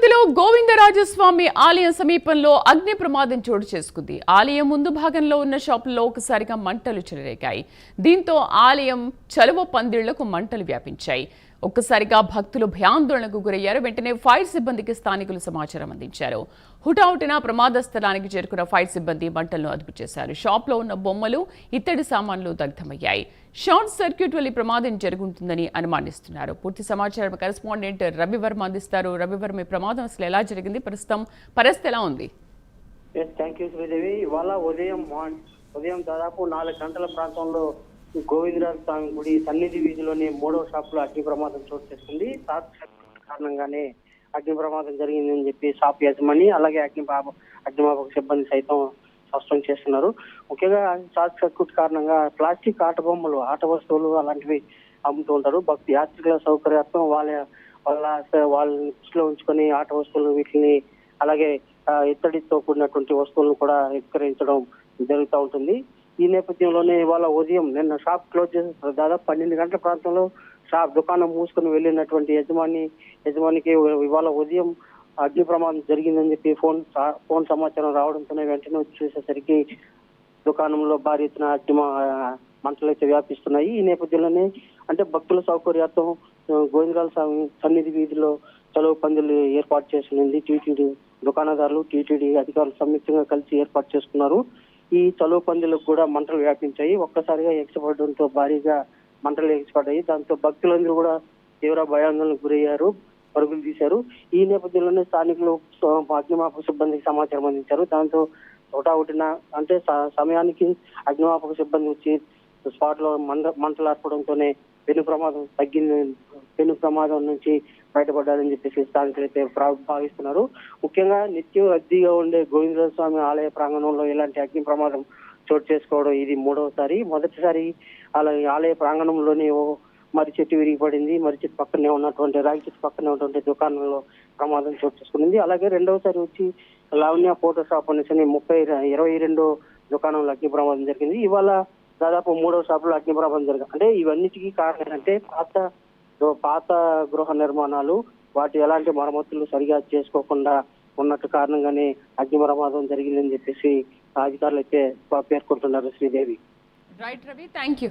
తిరుపతిలో గోవిందరాజస్వామి ఆలయం సమీపంలో అగ్ని ప్రమాదం చోటు చేసుకుంది. ఆలయం ముందు భాగంలో ఉన్న షాపుల్లో ఒకసారిగా మంటలు చెలరేగాయి. దీంతో ఆలయం చలువ పందిళ్ళకు మంటలు వ్యాపించాయి. ఒక్కసారిగా భక్తులు భయాందోళనకు గురయ్యారు. వెంటనే ఫైర్ సిబ్బందికి స్థానికులు సమాచారం అందించారు. హుటాహుటిన ప్రమాద స్థలానికి చేరుకున్న ఫైర్ సిబ్బంది మంటలను అదుపు చేశారు. షాప్లో ఉన్న బొమ్మలు ఇత్తడి సామాన్లు దగ్ధమయ్యాయి. షార్ట్ సర్క్యూట్ వల్ల ప్రమాదం జరుగుతుందని అనుమానిస్తున్నారు. పూర్తి సమాచారం కరెస్పాండెంట్ రవివర్మ అందిస్తారు. రవివర్మ ప్రమాదం అసలు ఎలా జరిగింది? ప్రస్తుతం పరిస్థితి ఎలా ఉంది? థ్యాంక్ యూ శ్రీదేవి ఇవాళ ఉదయం ఉదయం దాదాపు నాలుగు గంటల ప్రాంతంలో గోవిందరాజ స్వామి గుడి సన్నిధి వీధిలోనే మూడవ షాప్లో అగ్ని ప్రమాదం చోటు చేసుకుంది. సర్క్యూట్ కారణంగానే అగ్ని ప్రమాదం జరిగిందని చెప్పి షాప్ యజమాని అలాగే అగ్ని అగ్నిమాపక సిబ్బంది సైతం స్పష్టం చేస్తున్నారు. ముఖ్యంగా షార్ట్ సర్క్యూట్ కారణంగా ప్లాస్టిక్ ఆట బొమ్మలు ఆట వస్తువులు అలాంటివి అమ్ముతూ ఉంటారు. భక్తి యాత్రికుల సౌకర్యార్థం వాళ్ళ వాళ్ళ వాళ్ళ దృష్టిలో ఉంచుకొని ఆట వస్తువులు వీటిని అలాగే ఇత్తడితో కూడినటువంటి వస్తువులను కూడా విక్రయించడం జరుగుతూ ఉంటుంది. ఈ నేపథ్యంలోనే ఇవాళ ఉదయం నిన్న షాప్ క్లోజ్ చేసిన దాదాపు పన్నెండు గంటల ప్రాంతంలో షాప్ దుకాణం మూసుకుని వెళ్ళినటువంటి యజమాని యజమానికి ఇవాళ ఉదయం అగ్ని ప్రమాదం జరిగిందని చెప్పి ఫోన్ ఫోన్ సమాచారం రావడంతోనే వెంటనే వచ్చి చూసేసరికి దుకాణంలో భారీ ఎత్తున అగ్ని మ- మంటలు అయితే వ్యాపిస్తున్నాయి. ఈ నేపథ్యంలోనే అంటే భక్తుల సౌకర్యార్థం గోవిందరాల స్వామి సన్నిధి వీధిలో చలువ పందులు ఏర్పాటు చేసింది టీటీడీ దుకాణదారులు టీటీడీ అధికారులు సంయుక్తంగా కలిసి ఏర్పాటు చేసుకున్నారు. ఈ చలువ పందులకు కూడా మంటలు వ్యాపించాయి. ఒక్కసారిగా ఎగసిపడడంతో భారీగా మంటలు ఎగసిపడ్డాయి. దాంతో భక్తులందరూ కూడా తీవ్ర భయాందోళనకు గురయ్యారు పరుగులు తీశారు. ఈ నేపథ్యంలోనే స్థానికులు అగ్నిమాపక సిబ్బందికి సమాచారం అందించారు. దాంతో ఒకటిన అంటే సమయానికి అగ్నిమాపక సిబ్బంది వచ్చి స్పాట్లో మంట మంటలు ఆర్పడంతోనే వెను ప్రమాదం తగ్గింది. పెను ప్రమాదం నుంచి బయటపడ్డారని చెప్పేసి స్థానికులు అయితే భావిస్తున్నారు. ముఖ్యంగా నిత్యం రద్దీగా ఉండే గోవిందరాజ స్వామి ఆలయ ప్రాంగణంలో ఇలాంటి అగ్ని ప్రమాదం చోటు చేసుకోవడం ఇది మూడవసారి. మొదటిసారి అలా ఆలయ ప్రాంగణంలోనే ఓ మరి చెట్టు విరిగిపడింది. మరి చెట్టు పక్కనే ఉన్నటువంటి రాగి చెట్టు పక్కనే ఉన్నటువంటి దుకాణంలో ప్రమాదం చోటు చేసుకుంది. అలాగే రెండవసారి వచ్చి లావణ్య ఫోటో షాప్ అనేసి ముప్పై ఇరవై రెండో దుకాణంలో అగ్ని ప్రమాదం జరిగింది. ఇవాళ దాదాపు మూడవ షాప్లో అగ్ని ప్రమాదం జరిగింది అంటే ఇవన్నిటికీ కారణం ఏంటంటే పాత పాత గృహ నిర్మాణాలు వాటి ఎలాంటి మరమ్మతులు సరిగా చేసుకోకుండా ఉన్నట్టు కారణంగానే అగ్ని ప్రమాదం జరిగిందని చెప్పేసి అధికారులు అయితే పేర్కొంటున్నారు Sridevi. Right Ravi thank you